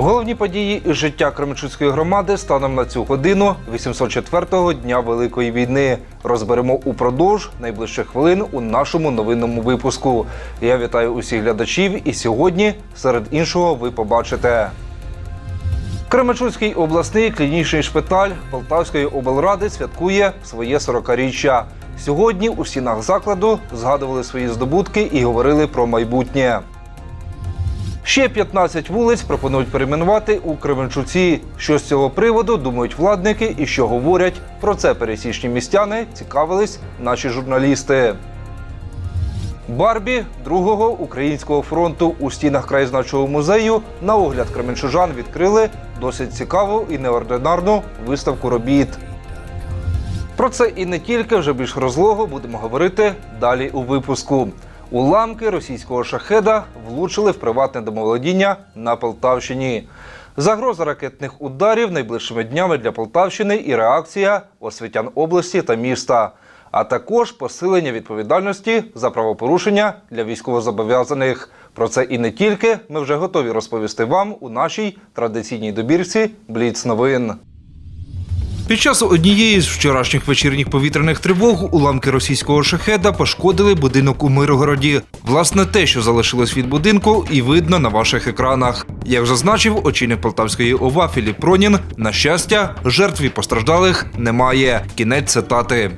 Головні події із життя Кременчуцької громади станом на цю годину 804-го дня Великої війни. Розберемо упродовж найближчих хвилин у нашому новинному випуску. Я вітаю усіх глядачів, і сьогодні, серед іншого, ви побачите. Кременчуцький обласний клінічний шпиталь Полтавської облради святкує своє 40-річчя. Сьогодні у стінах закладу згадували свої здобутки і говорили про майбутнє. Ще 15 вулиць пропонують перейменувати у Кременчуці. Що з цього приводу думають владники і що говорять про це пересічні містяни, цікавились наші журналісти. Барбі другого українського фронту у стінах краєзнавчого музею на огляд кременчужан відкрили досить цікаву і неординарну виставку робіт. Про це і не тільки вже більш розлого будемо говорити далі у випуску. Уламки російського шахеда влучили в приватне домоволодіння на Полтавщині. Загроза ракетних ударів найближчими днями для Полтавщини і реакція освітян області та міста, а також посилення відповідальності за правопорушення для військовозобов'язаних. Про це і не тільки ми вже готові розповісти вам у нашій традиційній добірці Бліц новин. Під час однієї з вчорашніх вечірніх повітряних тривог уламки російського шахеда пошкодили будинок у Миргороді. Власне, те, що залишилось від будинку, і видно на ваших екранах. Як зазначив очільник Полтавської ОВА Філіп Пронін, на щастя, жертв і постраждалих немає. Кінець цитати.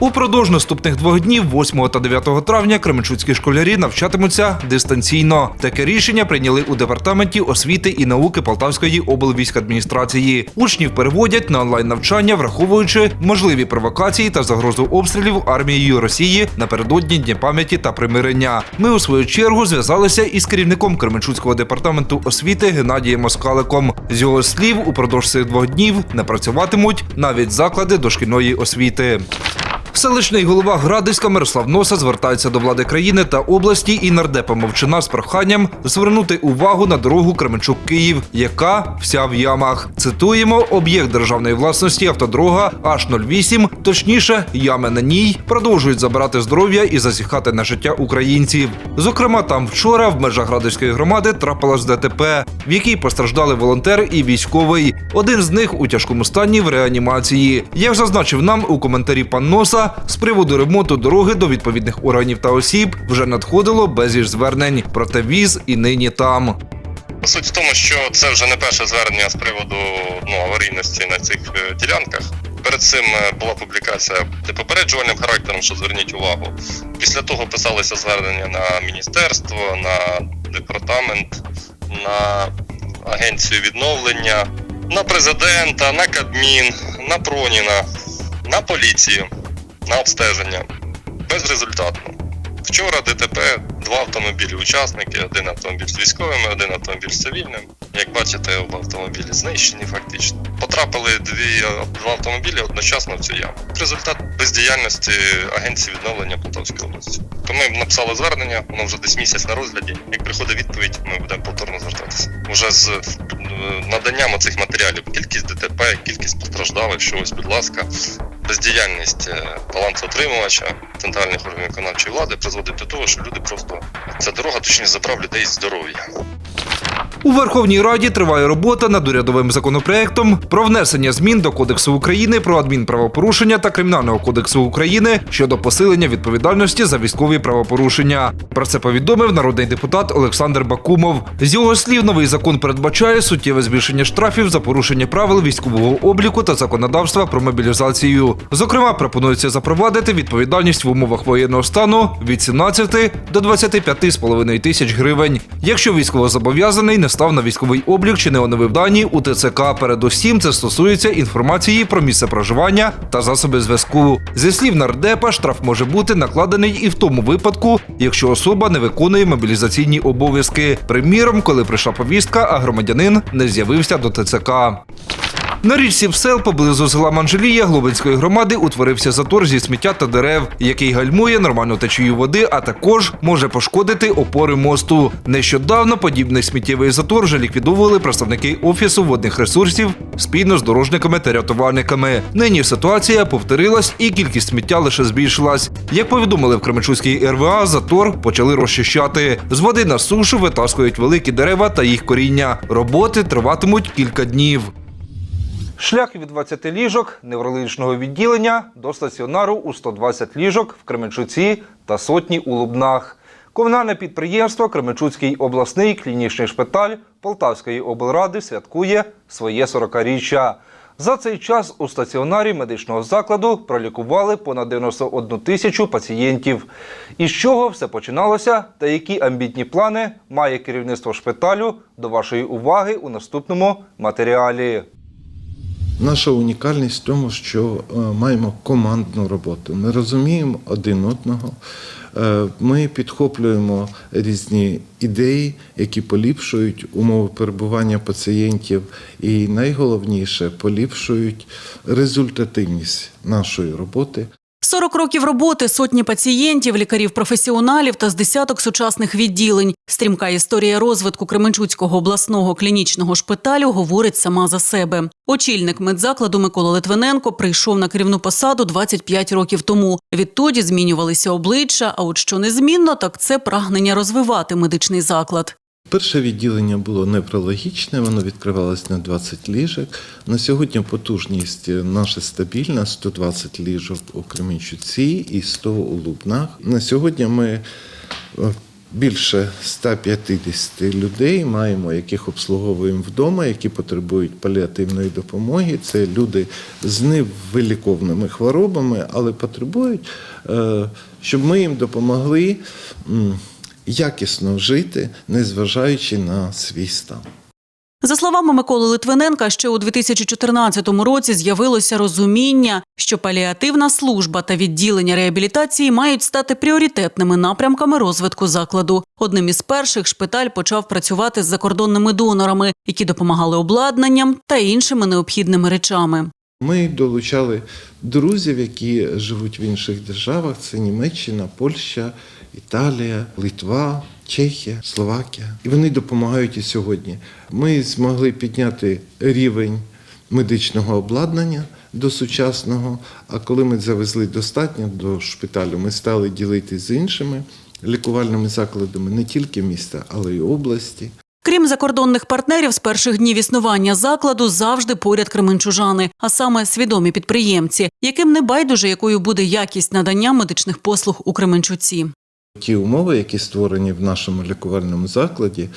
Упродовж наступних двох днів, 8 та 9 травня, кременчуцькі школярі навчатимуться дистанційно. Таке рішення прийняли у департаменті освіти і науки Полтавської облвійськадміністрації. Учнів переводять на онлайн навчання, враховуючи можливі провокації та загрозу обстрілів армією Росії напередодні Дня пам'яті та примирення. Ми у свою чергу зв'язалися із керівником Кременчуцького департаменту освіти Геннадієм Москаликом. З його слів, упродовж цих двох днів не працюватимуть навіть заклади дошкільної освіти. Селищний голова Градиська Мирослав Носа звертається до влади країни та області і нардепа Мовчина з проханням звернути увагу на дорогу Кременчук-Київ, яка вся в ямах. Цитуємо, об'єкт державної власності автодорога H08, точніше, ями на ній, продовжують забирати здоров'я і зазіхати на життя українців. Зокрема, там вчора в межах Градиської громади трапилось ДТП, в якій постраждали волонтер і військовий. Один з них у тяжкому стані в реанімації. Як зазначив нам у коментарі пан Носа, з приводу ремонту дороги до відповідних органів та осіб вже надходило безліч звернень. Проте віз і нині там. Суть в тому, що це вже не перше звернення з приводу ну, аварійності на цих е, ділянках. Перед цим е, була публікація де попереджувальним характером, що зверніть увагу. Після того писалися звернення на міністерство, на департамент, на агенцію відновлення, на президента, на Кабмін, на Проніна, на поліцію, на обстеження. Безрезультатно. Вчора ДТП, два автомобілі учасники, один автомобіль з військовими, один автомобіль з цивільним. Як бачите, оба автомобілі знищені фактично. Потрапили дві, два автомобілі одночасно в цю яму. Результат бездіяльності Агенції відновлення Полтавської області. То ми написали звернення, воно вже десь місяць на розгляді. Як приходить відповідь, ми будемо повторно звертатися. Уже з е, наданням оцих матеріалів, кількість ДТП, кількість постраждалих, що ось, будь ласка, бездіяльність е, балансоотримувача центральних органів виконавчої влади призводить до того, що люди просто ця дорога точніше забрав людей здоров'я. У Верховній Раді триває робота над урядовим законопроектом про внесення змін до Кодексу України про адмінправопорушення та Кримінального кодексу України щодо посилення відповідальності за військові правопорушення. Про це повідомив народний депутат Олександр Бакумов. З його слів, новий закон передбачає суттєве збільшення штрафів за порушення правил військового обліку та законодавства про мобілізацію. Зокрема, пропонується запровадити відповідальність в умовах воєнного стану від 17 до 25,5 тисяч гривень, якщо військовозобов'язаний не став на військовий облік чи не оновив дані у ТЦК. Передусім це стосується інформації про місце проживання та засоби зв'язку. Зі слів нардепа, штраф може бути накладений і в тому випадку, якщо особа не виконує мобілізаційні обов'язки. Приміром, коли прийшла повістка, а громадянин не з'явився до ТЦК. На річці Псел поблизу села Манжелія Глобинської громади утворився затор зі сміття та дерев, який гальмує нормальну течію води, а також може пошкодити опори мосту. Нещодавно подібний сміттєвий затор вже ліквідовували представники офісу водних ресурсів спільно з дорожниками та рятувальниками. Нині ситуація повторилась і кількість сміття лише збільшилась. Як повідомили в Кременчуцькій РВА, затор почали розчищати. З води на сушу витаскують великі дерева та їх коріння. Роботи триватимуть кілька днів. Шлях від 20 ліжок неврологічного відділення до стаціонару у 120 ліжок в Кременчуці та сотні у Лубнах. Комунальне підприємство Кременчуцький обласний клінічний шпиталь Полтавської облради святкує своє 40-річчя. За цей час у стаціонарі медичного закладу пролікували понад 91 тисячу пацієнтів. Із чого все починалося та які амбітні плани має керівництво шпиталю до вашої уваги у наступному матеріалі. Наша унікальність в тому, що е, маємо командну роботу. Ми розуміємо один одного. Е, Ми підхоплюємо різні ідеї, які поліпшують умови перебування пацієнтів, і найголовніше поліпшують результативність нашої роботи. 40 років роботи, сотні пацієнтів, лікарів-професіоналів та з десяток сучасних відділень. Стрімка історія розвитку Кременчуцького обласного клінічного шпиталю говорить сама за себе. Очільник медзакладу Микола Литвиненко прийшов на керівну посаду 25 років тому. Відтоді змінювалися обличчя. А от що незмінно, так це прагнення розвивати медичний заклад. Перше відділення було неврологічне, воно відкривалось на 20 ліжок. На сьогодні потужність наша стабільна 120 ліжок у Кременчуці і 100 у Лубнах. На сьогодні ми е, більше 150 людей маємо, яких обслуговуємо вдома, які потребують паліативної допомоги. Це люди з невиліковними хворобами, але потребують, е, щоб ми їм допомогли якісно жити, незважаючи на свій стан. За словами Миколи Литвиненка, ще у 2014 році з'явилося розуміння, що паліативна служба та відділення реабілітації мають стати пріоритетними напрямками розвитку закладу. Одним із перших шпиталь почав працювати з закордонними донорами, які допомагали обладнанням та іншими необхідними речами. Ми долучали друзів, які живуть в інших державах: це Німеччина, Польща, Італія, Литва, Чехія, Словакія. І вони допомагають і сьогодні. Ми змогли підняти рівень медичного обладнання до сучасного. А коли ми завезли достатньо до шпиталю, ми стали ділитися з іншими лікувальними закладами не тільки міста, але й області. Крім закордонних партнерів, з перших днів існування закладу завжди поряд кременчужани, а саме свідомі підприємці, яким не байдуже, якою буде якість надання медичних послуг у Кременчуці. Ті умови, які створені в нашому лікувальному закладі,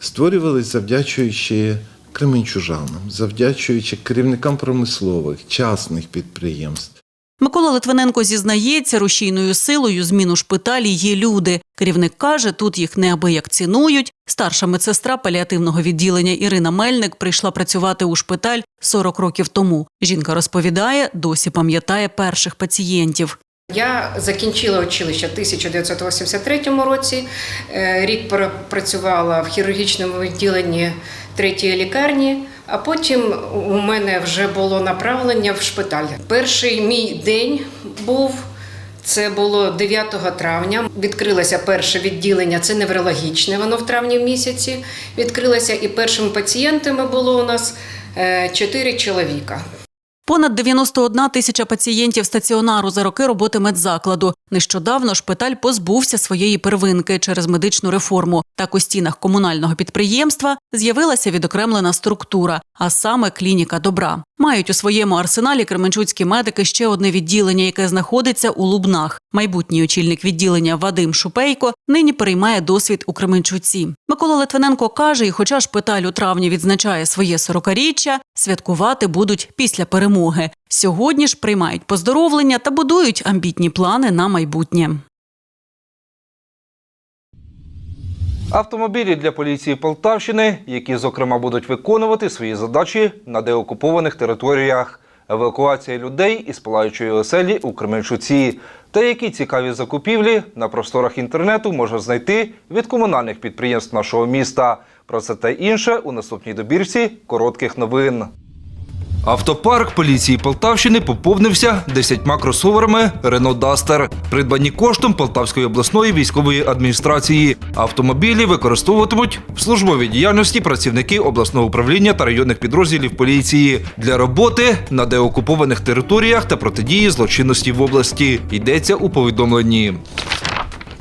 створювалися завдячуючи кременчужанам, завдячуючи керівникам промислових, частних підприємств. Микола Литвиненко зізнається, рушійною силою зміну шпиталі є люди. Керівник каже, тут їх неабияк цінують. Старша медсестра паліативного відділення Ірина Мельник прийшла працювати у шпиталь 40 років тому. Жінка розповідає, досі пам'ятає перших пацієнтів. Я закінчила училище в 1983 році. Е, Рік працювала в хірургічному відділенні третьої лікарні, а потім у мене вже було направлення в шпиталь. Перший мій день був. Це було 9 травня. Відкрилося перше відділення, це неврологічне, воно в травні місяці відкрилося, і першими пацієнтами було у нас 4 чоловіка. Понад 91 тисяча пацієнтів стаціонару за роки роботи медзакладу. Нещодавно шпиталь позбувся своєї первинки через медичну реформу. Так у стінах комунального підприємства з'явилася відокремлена структура, а саме клініка добра. Мають у своєму арсеналі кременчуцькі медики ще одне відділення, яке знаходиться у Лубнах. Майбутній очільник відділення Вадим Шупейко нині переймає досвід у Кременчуці. Микола Литвиненко каже, і хоча шпиталь у травні відзначає своє 40-річчя, святкувати будуть після перемоги. Сьогодні ж приймають поздоровлення та будують амбітні плани на майбутнє. Автомобілі для поліції Полтавщини, які, зокрема, будуть виконувати свої задачі на деокупованих територіях, евакуація людей із палаючої оселі у Кременчуці. Та які цікаві закупівлі на просторах інтернету можна знайти від комунальних підприємств нашого міста. Про це та інше у наступній добірці коротких новин. Автопарк поліції Полтавщини поповнився 10 кросоверами Renault Duster, придбані коштом Полтавської обласної військової адміністрації. Автомобілі використовуватимуть в службовій діяльності працівники обласного управління та районних підрозділів поліції для роботи на деокупованих територіях та протидії злочинності в області. Йдеться у повідомленні.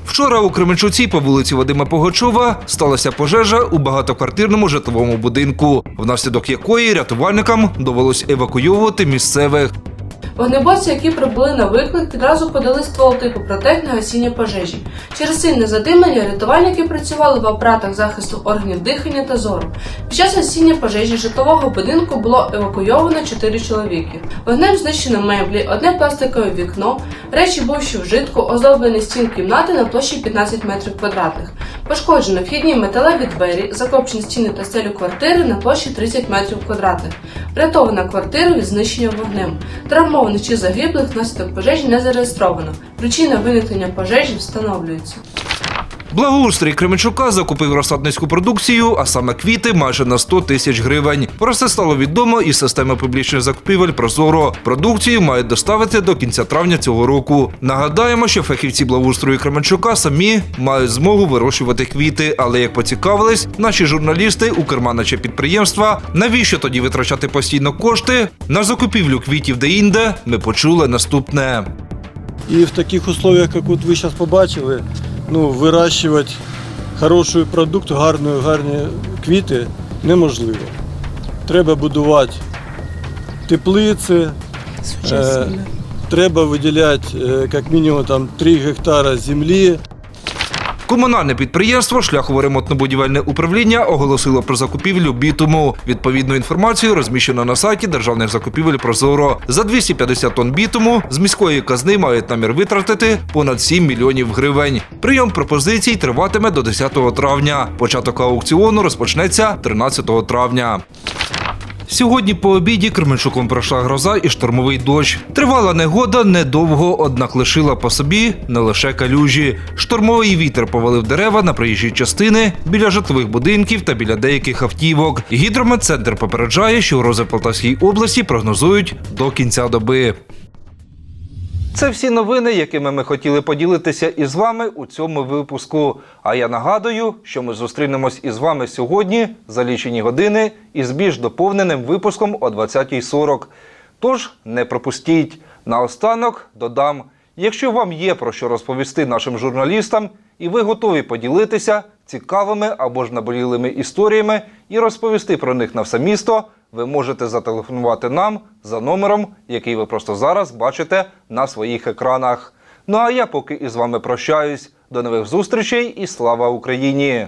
Вчора у Кременчуці по вулиці Вадима Погачова сталася пожежа у багатоквартирному житловому будинку, внаслідок якої рятувальникам довелось евакуйовувати місцевих. Вогнеборці, які прибули на виклик, відразу подали ствол типу протек на гасіння пожежі. Через сильне задимлення рятувальники працювали в апаратах захисту органів дихання та зору. Під час гасіння пожежі житлового будинку було евакуйовано 4 чоловіки. Вогнем знищено меблі, одне пластикове вікно, речі бувші вжитку, оздоблений стін кімнати на площі 15 метрів квадратних. Пошкоджено вхідні металеві двері, закопчені стіни та стелю квартири на площі 30 метрів квадратних. Врятована квартира від знищення вогнем. Травмованих чи загиблих внаслідок пожежі не зареєстровано. Причина виникнення пожежі встановлюється. Благоустрій Кременчука закупив розсадницьку продукцію, а саме квіти майже на 100 тисяч гривень. Про це стало відомо із системи публічних закупівель Прозоро. Продукцію мають доставити до кінця травня цього року. Нагадаємо, що фахівці благоустрою Кременчука самі мають змогу вирощувати квіти. Але як поцікавились, наші журналісти у керманича підприємства, навіщо тоді витрачати постійно кошти на закупівлю квітів де-інде, ми почули наступне. І в таких условиях, як от ви зараз побачили, ну, вирощувати хороший продукт, гарні, гарні квіти неможливо. Треба будувати теплиці, е, треба виділяти е, як мінімум там, 3 гектара землі. Комунальне підприємство Шляхово-ремонтно-будівельне управління оголосило про закупівлю бітуму. Відповідну інформацію розміщено на сайті державних закупівель Прозоро. За 250 тонн бітуму з міської казни мають намір витратити понад 7 мільйонів гривень. Прийом пропозицій триватиме до 10 травня. Початок аукціону розпочнеться 13 травня. Сьогодні по обіді Кременчуком пройшла гроза і штормовий дощ. Тривала негода недовго, однак лишила по собі не лише калюжі. Штормовий вітер повалив дерева на проїжджі частини біля житлових будинків та біля деяких автівок. Гідрометцентр попереджає, що грози в Полтавській області прогнозують до кінця доби. Це всі новини, якими ми хотіли поділитися із вами у цьому випуску. А я нагадую, що ми зустрінемось із вами сьогодні за лічені години із більш доповненим випуском о 20.40. Тож не пропустіть. Наостанок додам, якщо вам є про що розповісти нашим журналістам, і ви готові поділитися цікавими або ж наболілими історіями і розповісти про них на все місто, ви можете зателефонувати нам за номером, який ви просто зараз бачите на своїх екранах. Ну а я поки із вами прощаюсь. До нових зустрічей і слава Україні!